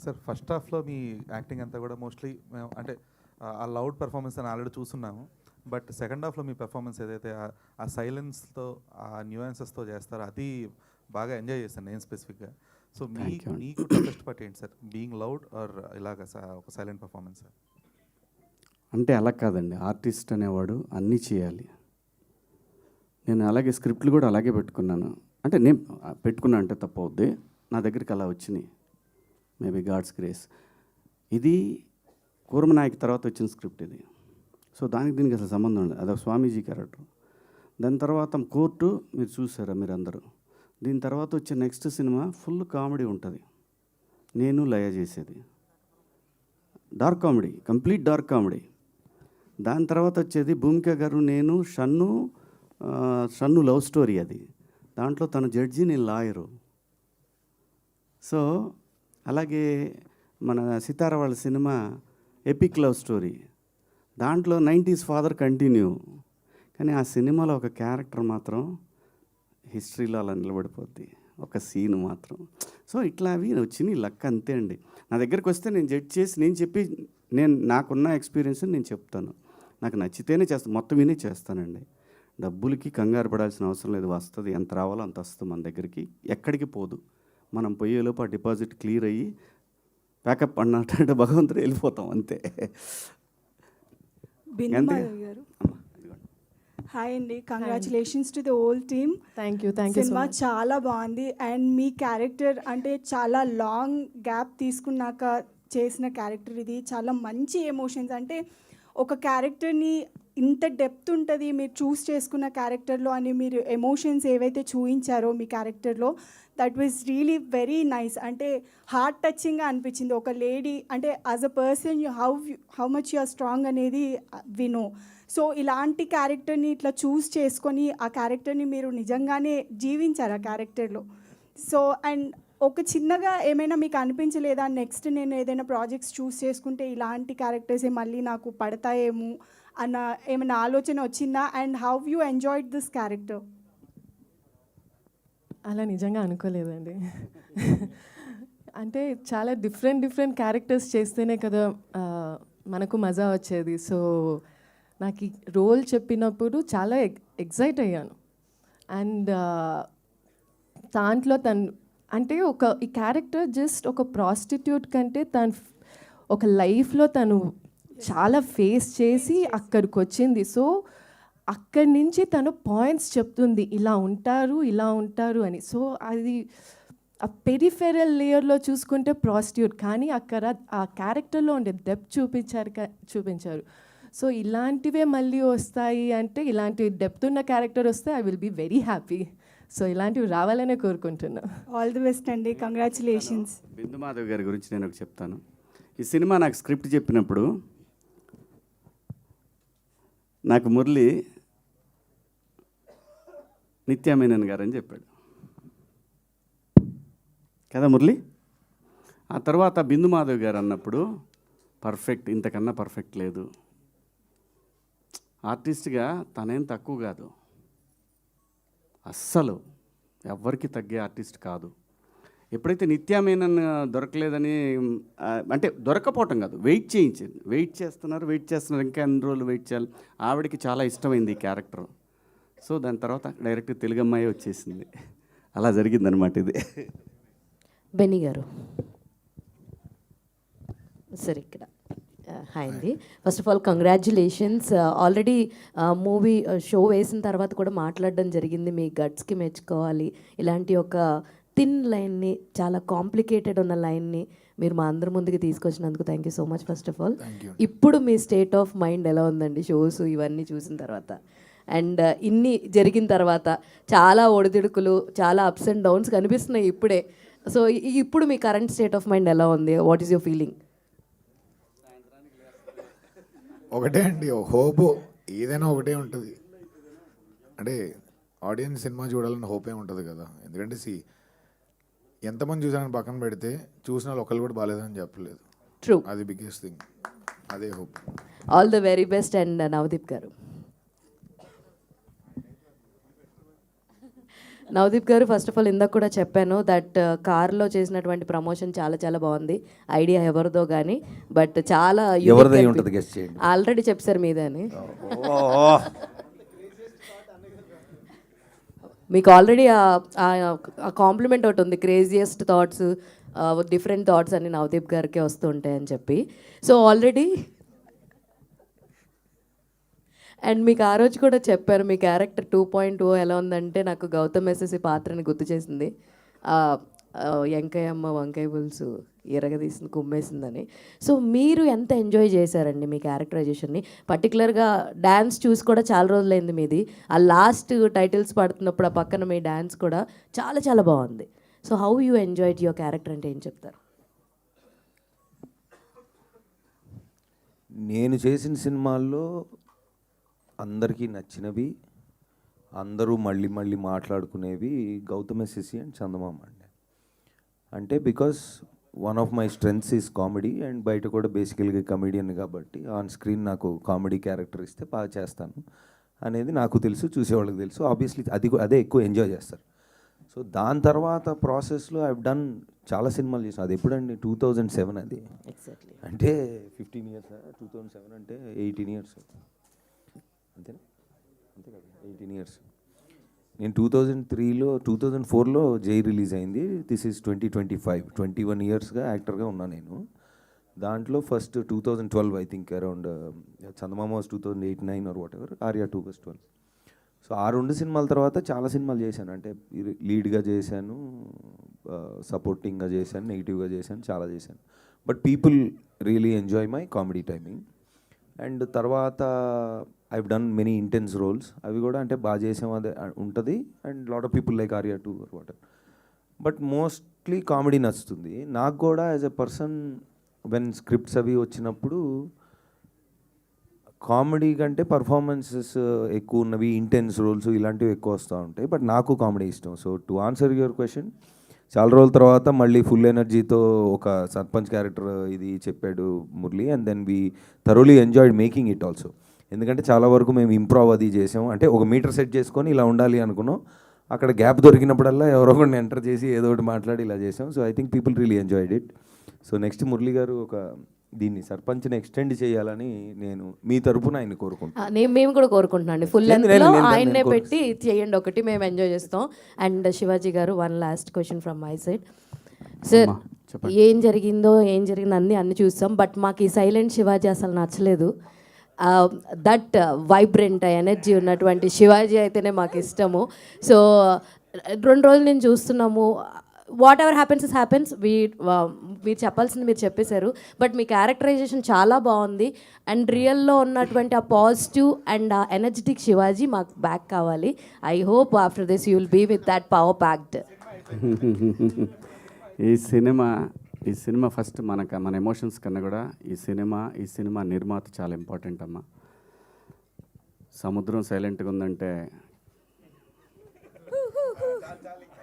Sir first హాఫ్లో మీ acting అంతా కూడా మోస్ట్లీ మేము అంటే ఆ- లౌడ్ పెర్ఫార్మెన్స్ అని ఆల్రెడీ చూస్తున్నాము బట్ సెకండ్ హాఫ్లో మీ పెర్ఫార్మెన్స్ ఏదైతే ఆ- సైలెన్స్తో ఆ న్యూయన్సెస్తో చేస్తారో అది బాగా ఎంజాయ్ చేశాను నేను స్పెసిఫిక్గా సో మీ. మీకు టెస్ట్ ఏంటి సార్? బీయింగ్ లౌడ్ ఆర్ ఇలాగ ఒక సైలెంట్ పర్ఫార్మెన్స్ సార్ అంటే అలా కాదండి. ఆర్టిస్ట్ అనేవాడు అన్నీ చేయాలి. నేను అలాగే స్క్రిప్ట్లు కూడా అలాగే పెట్టుకున్నాను. అంటే నేను పెట్టుకున్నా అంటే తప్పవుద్ది. నా దగ్గరికి అలా వచ్చినాయి. Maybe God's grace. ఇది కూర్మనాయక్ తర్వాత వచ్చిన స్క్రిప్ట్ ఇది. సో దానికి దీనికి అసలు సంబంధం లేదు. అదొక స్వామీజీ క్యారెక్టర్. దాని తర్వాత కోర్టు మీరు చూసారా మీరు అందరూ దీని తర్వాత వచ్చే నెక్స్ట్ సినిమా ఫుల్ కామెడీ ఉంటుంది. నేను లయ చేసేది. Dark comedy complete dark comedy. దాని తర్వాత వచ్చేది భూమిక గారు నేను షన్ను షన్ను లవ్ స్టోరీ అది. దాంట్లో తన జడ్జి నేను లాయరు. సో అలాగే మన సితార వాళ్ళ సినిమా ఎపిక్ లవ్ స్టోరీ. దాంట్లో నైంటీస్ ఫాదర్ కంటిన్యూ. కానీ ఆ సినిమాలో ఒక క్యారెక్టర్ మాత్రం హిస్టరీలో అలా నిలబడిపోద్ది. ఒక సీన్ మాత్రం. సో ఇట్లా అవి వచ్చినాయి లక్ అంతే అండి. నా దగ్గరికి వస్తే నేను జడ్జ్ చేసి నేను చెప్పి నేను నాకున్న ఎక్స్పీరియన్స్ నేను చెప్తాను. నాకు నచ్చితేనే చేస్తాను మొత్తం వినే చేస్తానండి. డబ్బులకి కంగారు పడాల్సిన అవసరం లేదు. వస్తుంది. ఎంత రావాలో అంత వస్తుంది మన దగ్గరికి. ఎక్కడికి పోదు. మనం పోయేలోపు ఆ డిపాజిట్ క్లియర్ అయ్యి ప్యాకప్ అన్నట్టు భగవంతుడు వెళ్ళిపోతాం అంతే. హాయ్ అండి. Congratulations to the whole team thank you thank you so cinema చాలా బాగుంది. అండ్ మీ క్యారెక్టర్ అంటే చాలా లాంగ్ గ్యాప్ తీసుకున్నాక చేసిన క్యారెక్టర్ ఇది. చాలా మంచి ఎమోషన్స్ అంటే ఒక క్యారెక్టర్ని ఇంత డెప్త్ ఉంటుంది మీరు చూస్ చేసుకున్న క్యారెక్టర్లో అని మీరు ఎమోషన్స్ ఏవైతే చూపించారో మీ క్యారెక్టర్లో that was really very nice అంటే హార్ట్ టచింగ్గా అనిపించింది. ఒక లేడీ అంటే as a person you how how much you are strong అనేది వినో సో ఇలాంటి క్యారెక్టర్ని ఇట్లా చూస్ చేసుకొని ఆ క్యారెక్టర్ని మీరు నిజంగానే జీవించారు ఆ క్యారెక్టర్లో. సో అండ్ ఒక చిన్నగా ఏమైనా మీకు అనిపించలేదా? నెక్స్ట్ నేను ఏదైనా ప్రాజెక్ట్స్ చూస్ చేసుకుంటే ఇలాంటి క్యారెక్టర్సే మళ్ళీ నాకు పడతాయేమో? అన్న ఏమైనా ఆలోచన వచ్చిందా? And how you enjoyed this character? అలా నిజంగా అనుకోలేదండి. అంటే చాలా డిఫరెంట్ డిఫరెంట్ క్యారెక్టర్స్ చేస్తేనే కదా మనకు మజా వచ్చేది. సో నాకు ఈ రోల్ చెప్పినప్పుడు చాలా ఎగ్జైట్ అయ్యాను. అండ్ దాంట్లో తను అంటే ఒక ఈ క్యారెక్టర్ జస్ట్ ఒక ప్రాస్టిట్యూట్ కంటే తను ఒక లైఫ్లో తను చాలా ఫేస్ చేసి అక్కడికి వచ్చింది సో అక్కడి నుంచి తను పాయింట్స్ చెప్తుంది. ఇలా ఉంటారు ఇలా ఉంటారు అని. సో అది ఆ పెరిఫెరల్ లేయర్లో చూసుకుంటే ప్రాస్టిట్యూట్. కానీ అక్కడ ఆ క్యారెక్టర్లో ఉండే డెప్త్ చూపించారు కా- చూపించారు. సో ఇలాంటివే మళ్ళీ వస్తాయి అంటే ఇలాంటి డెప్త్ ఉన్న క్యారెక్టర్ వస్తే I will be very happy. So ఇలాంటివి రావాలనే కోరుకుంటున్నా. ఆల్ ది బెస్ట్ అండి. కంగ్రాచులేషన్స్. బిందు మాధవ్ గారి గురించి నేను ఒకటి చెప్తాను. ఈ సినిమా నాకు స్క్రిప్ట్ చెప్పినప్పుడు నాకు మురళి నిత్యామేనన్ గారు అని చెప్పాడు. కదా మురళి? ఆ తర్వాత బిందు మాధవ్ గారు అన్నప్పుడు పర్ఫెక్ట్ ఇంతకన్నా పర్ఫెక్ట్ లేదు. ఆర్టిస్ట్గా తనేం తక్కువ కాదు. అస్సలు ఎవ్వరికి తగ్గే ఆర్టిస్ట్ కాదు. ఎప్పుడైతే నిత్యామేనన్ దొరకలేదని అంటే దొరకపోవటం కాదు వెయిట్ చేయించింది వెయిట్ చేస్తున్నారు వెయిట్ చేస్తున్నారు. ఇంకా ఎన్ని రోజులు వెయిట్ చేయాలి? ఆవిడకి చాలా ఇష్టమైంది ఈ క్యారెక్టర్. సో దాని తర్వాత డైరెక్ట్ తెలుగు అమ్మాయి వచ్చేసింది. అలా జరిగిందనమాట ఇది. బెన్నీ గారు. సరే ఇక్కడ హాయ్ అండి. First of all congratulations already movie show వేసిన తర్వాత కూడా మాట్లాడడం జరిగింది. మీ గట్స్కి మెచ్చుకోవాలి. ఇలాంటి ఒక థిన్ లైన్ని చాలా కాంప్లికేటెడ్ ఉన్న లైన్ని మీరు మా అందరి ముందుకు తీసుకొచ్చినందుకు thank you so much first of all ఇప్పుడు మీ స్టేట్ ఆఫ్ మైండ్ ఎలా ఉందండి? షోస్ ఇవన్నీ చూసిన తర్వాత. అండ్ ఇన్ని జరిగిన తర్వాత చాలా ఒడిదుడుకులు చాలా అప్స్ అండ్ డౌన్స్ కనిపిస్తున్నాయి ఇప్పుడే. సో ఇప్పుడు మీ కరెంట్ స్టేట్ ఆఫ్ మైండ్ ఎలా ఉంది? వాట్ ఈస్ యువర్ ఫీలింగ్ ఒకటే అండి హోప్ ఏదైనా ఒకటే ఉంటుంది. అంటే ఆడియన్స్ సినిమా చూడాలని హోపే ఉంటుంది కదా. ఎందుకంటే సి ఎంతమంది చూసారని పక్కన పెడితే చూసిన వాళ్ళు ఒకళ్ళు కూడా బాగాలేదని చెప్పలేదు. ట్రూ అది బిగ్గెస్ట్ థింగ్ అదే hope all the very best and Navdeep గారు. నవదీప్ గారు ఫస్ట్ ఆఫ్ ఆల్ ఇందాక కూడా చెప్పాను దట్ కార్లో చేసినటువంటి ప్రమోషన్ చాలా చాలా బాగుంది. ఐడియా ఎవరిదో కానీ బట్ చాలా ఆల్రెడీ చెప్పారు మీదే అని. మీకు ఆల్రెడీ ఆ కాంప్లిమెంట్ ఒకటి ఉంది. క్రేజియస్ట్ థాట్స్ డిఫరెంట్ థాట్స్ అని నవదీప్ గారికి వస్తూ ఉంటాయని చెప్పి. సో ఆల్రెడీ అండ్ మీకు ఆ రోజు కూడా చెప్పారు మీ క్యారెక్టర్ టూ పాయింట్ ఓ ఎలా ఉందంటే నాకు గౌతమ్ ఎస్ఎస్సి పాత్రని గుర్తు చేసింది. ఆ, వెంకయ్యమ్మ వంకాయ పులుసు. ఎరగదీసింది కుమ్మేసిందని. సో మీరు ఎంత ఎంజాయ్ చేశారండి మీ క్యారెక్టరైజేషన్ని పర్టికులర్గా డ్యాన్స్ చూసి కూడా చాలా రోజులైంది మీది. ఆ లాస్ట్ టైటిల్స్ పడుతున్నప్పుడు ఆ పక్కన మీ డ్యాన్స్ కూడా చాలా చాలా బాగుంది. So how you enjoyed your character అంటే ఏం చెప్తారు? నేను చేసిన సినిమాల్లో అందరికీ నచ్చినవి అందరూ మళ్ళీ మళ్ళీ మాట్లాడుకునేవి గౌతమ్ శిశి అండ్ చందమామ అండి. అంటే because one of my strengths is comedy and బయట కూడా బేసికల్గా కమెడియన్ కాబట్టి ఆన్ స్క్రీన్ నాకు కామెడీ క్యారెక్టర్ ఇస్తే బాగా చేస్తాను అనేది నాకు తెలుసు చూసేవాళ్ళకి తెలుసు. ఆబ్వియస్లీ అది అదే ఎక్కువ ఎంజాయ్ చేస్తారు. సో దాని తర్వాత ప్రాసెస్లో ఐ డన్ చాలా సినిమాలు చేసాను అది ఎప్పుడండి? టూ థౌజండ్ సెవెన్ అది. ఎగ్జాక్ట్లీ అంటే fifteen years two thousand seven అంటే ఎయిటీన్ ఇయర్స్ అంతేనా? అంతే కదా? ఎయిటీన్ ఇయర్స్ నేను టూ థౌజండ్ త్రీలో టూ థౌజండ్ ఫోర్లో జై రిలీజ్ అయింది. This is twenty twenty five twenty one ఇయర్స్గా యాక్టర్గా ఉన్నా నేను. దాంట్లో first two thousand twelve I think around Chandamama was two thousand eight nine or whatever Arya two was twelve so ఆ రెండు సినిమాల తర్వాత చాలా సినిమాలు చేశాను. అంటే లీడ్గా చేశాను uh, సపోర్టింగ్గా చేశాను నెగిటివ్గా చేశాను చాలా చేశాను. But people really enjoy my comedy timing and తర్వాత I've done many intense roles అవి కూడా అంటే బాగా చేసేవాదే ఉంటుంది. And lot of people like Arya two water but mostly comedy నచ్చుతుంది. నాకు కూడా as a person when scripts అవి వచ్చినప్పుడు కామెడీ కంటే పర్ఫార్మెన్సెస్ uh, ఎక్కువ ఉన్నవి ఇంటెన్స్ రోల్స్ ఇలాంటివి ఎక్కువ వస్తూ ఉంటాయి. బట్ నాకు కామెడీ ఇష్టం. So to answer your question చాలా రోజుల తర్వాత మళ్ళీ ఫుల్ ఎనర్జీతో ఒక సర్పంచ్ క్యారెక్టర్ ఇది చెప్పాడు Murali. And then we thoroughly enjoyed making it also ఎందుకంటే చాలా వరకు మేము ఇంప్రూవ్ అది చేసాం అంటే ఒక మీటర్ సెట్ చేసుకొని ఇలా ఉండాలి అనుకున్నాం. అక్కడ గ్యాప్ దొరికినప్పుడల్లా ఎవరో ఒకరిని ఎంటర్ చేసి ఏదో ఒకటి మాట్లాడి ఇలా చేసాం. So I think people really enjoyed it so next Murali గారు ఒక దీన్ని సర్పంచ్ని ఎక్స్టెండ్ చేయాలని నేను మీ తరపున ఆయన కోరుకుంటున్నాను. నేను మేము కూడా కోరుకుంటున్నాం అండి. ఫుల్ లెంత్లో నేను- నేను- ఆయన్నే నేను పెట్టి చేయండి ఒకటి. మేము ఎంజాయ్ చేస్తాం. అండ్ శివాజీ గారు one last question from my side sir. ఏం జరిగిందో ఏం జరిగిందో అన్ని అన్ని చూస్తాం. బట్ మాకు ఈ సైలెంట్ శివాజీ అసలు నచ్చలేదు. దట్ వైబ్రెంట్ ఎనర్జీ ఉన్నటువంటి శివాజీ అయితేనే మాకు ఇష్టము. సో రెండు రోజులు నేను చూస్తున్నాము. Whatever happens is happens we మీరు చెప్పాల్సింది మీరు చెప్పేశారు. బట్ మీ క్యారెక్టరైజేషన్ చాలా బాగుంది. అండ్ రియల్లో ఉన్నటువంటి ఆ పాజిటివ్ అండ్ ఆ ఎనర్జెటిక్ శివాజీ మాకు బ్యాక్ కావాలి. I hope after this you will be with that power packed ఈ సినిమా ఈ సినిమా ఫస్ట్ మనకు మన ఎమోషన్స్ కన్నా కూడా ఈ సినిమా ఈ సినిమా నిర్మాత చాలా ఇంపార్టెంట్ అమ్మా. సముద్రం సైలెంట్గా ఉందంటే